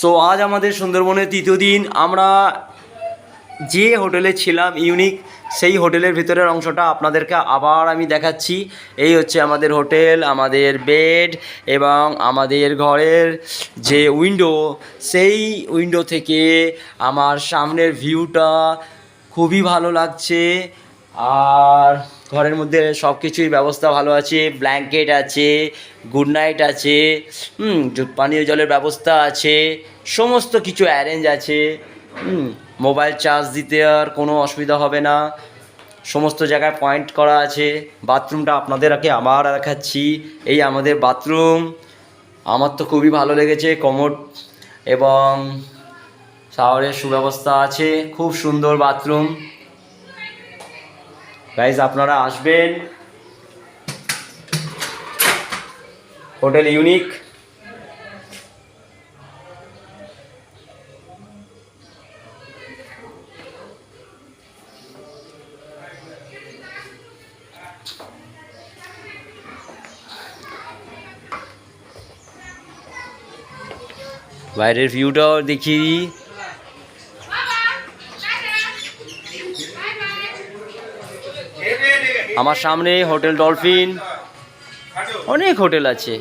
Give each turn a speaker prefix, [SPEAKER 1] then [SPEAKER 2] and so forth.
[SPEAKER 1] So আজ আমাদের সুন্দরবনের তৃতীয় দিন। আমরা যে হোটেলে ছিলাম ইউনিক সেই হোটেলের ভিতরের অংশটা আপনাদেরকে আবার আমি দেখাচ্ছি। এই হচ্ছে আমাদের হোটেল, আমাদের বেড এবং আমাদের ঘরের যে উইন্ডো সেই উইন্ডো থেকে আমার সামনের ভিউটা খুবই ভালো লাগছে। আর ঘরের মধ্যে সব কিছুই ব্যবস্থা ভালো আছে ব্ল্যাঙ্কেট আছে গুড নাইট আছে পানীয় জলের ব্যবস্থা আছে, সমস্ত কিছু অ্যারেঞ্জ আছে মোবাইল চার্জ দিতে আর কোনো অসুবিধা হবে না, সমস্ত জায়গায় পয়েন্ট করা আছে বাথরুমটা আপনাদেরকে আবার দেখাচ্ছি, এই আমাদের বাথরুম আমার তো খুবই ভালো লেগেছে কমোড এবং শাওয়ারের সুব্যবস্থা আছে, খুব সুন্দর বাথরুম গাইজ আপনারা আসবেন। Hotel unique. বাইরের ভিউটাও দেখি আমার সামনে হোটেল ডলফিন। অনেক হোটেল আছে।